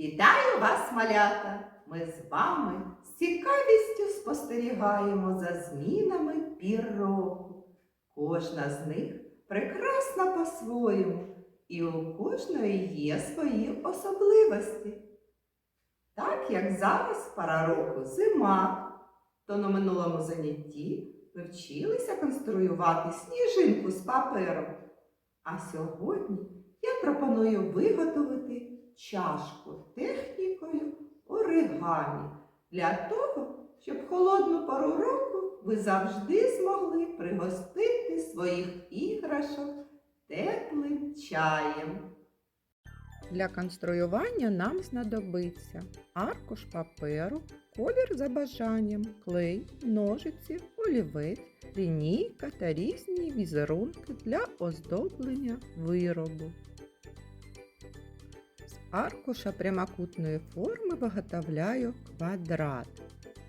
Вітаю вас, малята! Ми з вами з цікавістю спостерігаємо за змінами пір року. Кожна з них прекрасна по-своєму, і у кожної є свої особливості. Так як зараз пора року зима, то на минулому занятті ми вчилися конструювати сніжинку з паперу. А сьогодні я пропоную виготовити чашку технікою оригамі для того, щоб в холодну пору року ви завжди змогли пригостити своїх іграшок теплим чаєм. Для конструювання нам знадобиться аркуш паперу, колір за бажанням, клей, ножиці, олівець, лінійка та різні візерунки для оздоблення виробу. Аркуша прямокутної форми виготовляю квадрат.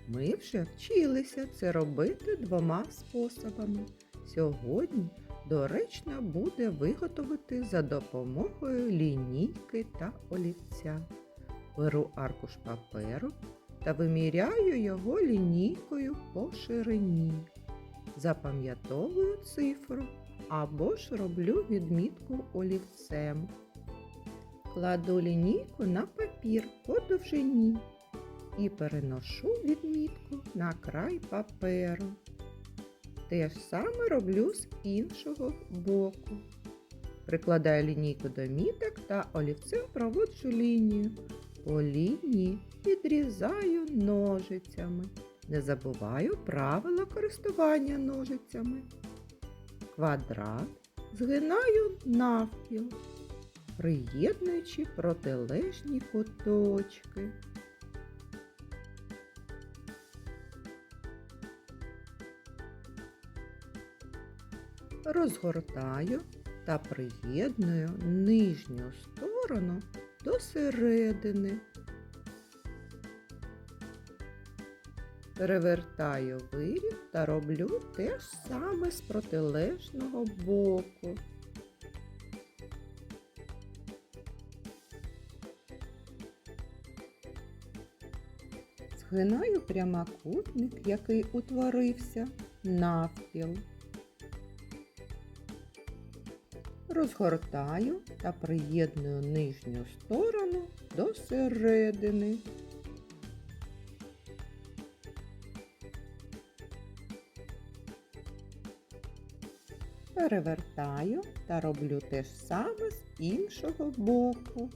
Ми вже вчилися це робити двома способами. Сьогодні доречно буде виготовити за допомогою лінійки та олівця. Беру аркуш паперу та виміряю його лінійкою по ширині. Запам'ятовую цифру або ж роблю відмітку олівцем. Кладу лінійку на папір по довжині і переношу відмітку на край паперу. Те ж саме роблю з іншого боку. Прикладаю лінійку до міток та олівцем проводжу лінію. По лінії відрізаю ножицями. Не забуваю правила користування ножицями. Квадрат згинаю навпіл, приєднуючи протилежні куточки. розгортаю та приєдную нижню сторону до середини. Перевертаю виріб та роблю те ж саме з протилежного боку. Згинаю прямокутник, який утворився навпіл. Розгортаю та приєдную нижню сторону до середини. Перевертаю та роблю те ж саме з іншого боку.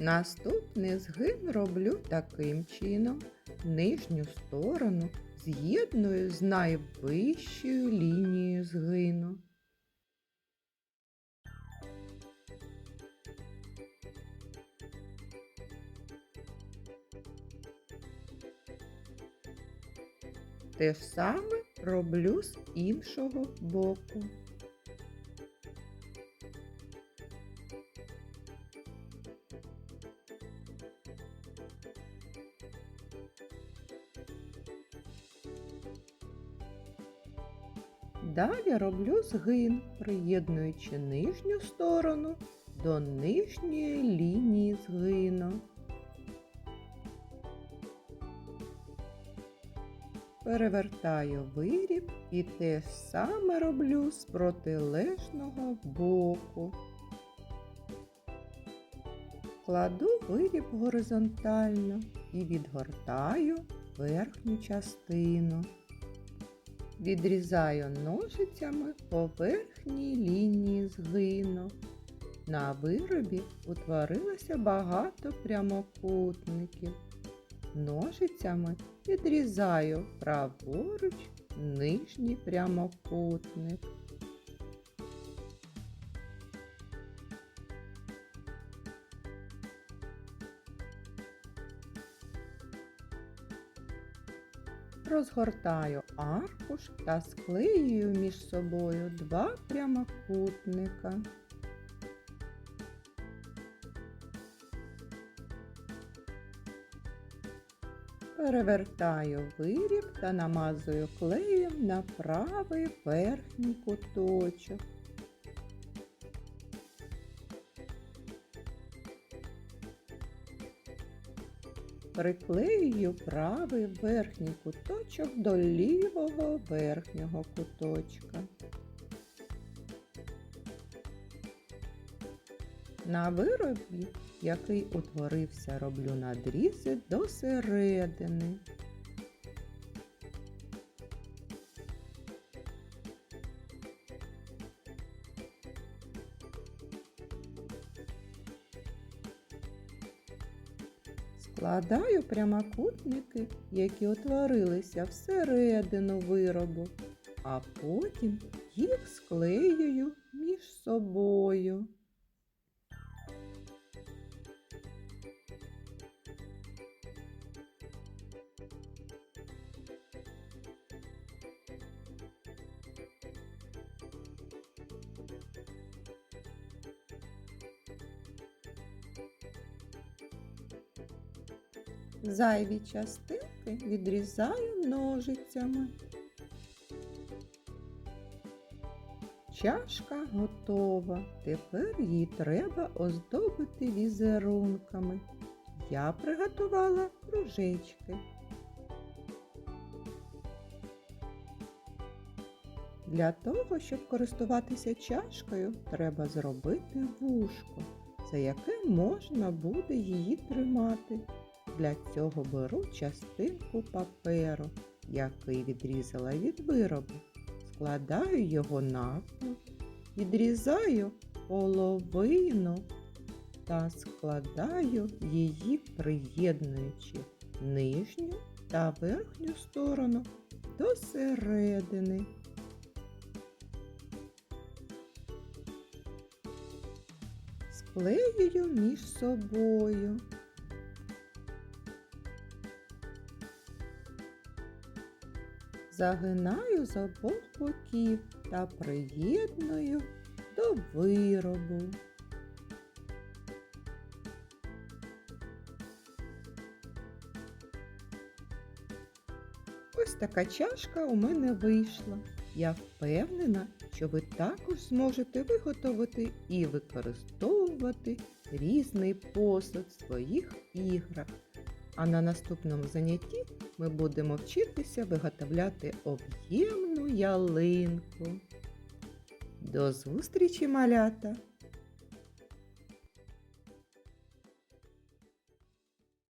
Наступний згин роблю таким чином. Нижню сторону з'єдную з найвищою лінією згину. Те ж саме роблю з іншого боку. Далі роблю згин, приєднуючи нижню сторону до нижньої лінії згину. Перевертаю виріб і те ж саме роблю з протилежного боку. Кладу виріб горизонтально і відгортаю верхню частину. Відрізаю ножицями по верхній лінії згину. На виробі утворилося багато прямокутників. Ножицями відрізаю праворуч нижній прямокутник. Розгортаю аркуш та склеюю між собою два прямокутника. Перевертаю виріб та намазую клеєм на правий верхній куточок. Приклеюю правий верхній куточок до лівого верхнього куточка. На виробі, який утворився, роблю надрізи до середини. Складаю прямокутники, які утворилися всередину виробу, а потім їх склеюю між собою. Зайві частинки відрізаю ножицями. Чашка готова. Тепер її треба оздобити візерунками. Я приготувала кружечки. Для того, щоб користуватися чашкою, треба зробити вушко, за яке можна буде її тримати. Для цього беру частинку паперу, який відрізала від виробу. Складаю його навпіл, відрізаю половину та складаю її, приєднуючи нижню та верхню сторону до середини. Склеюю між собою. Загинаю з обох боків та приєдную до виробу. Ось така чашка у мене вийшла. Я впевнена, що ви також зможете виготовити і використовувати різний посуд в своїх іграх. А на наступному занятті ми будемо вчитися виготовляти об'ємну ялинку. До зустрічі, малята!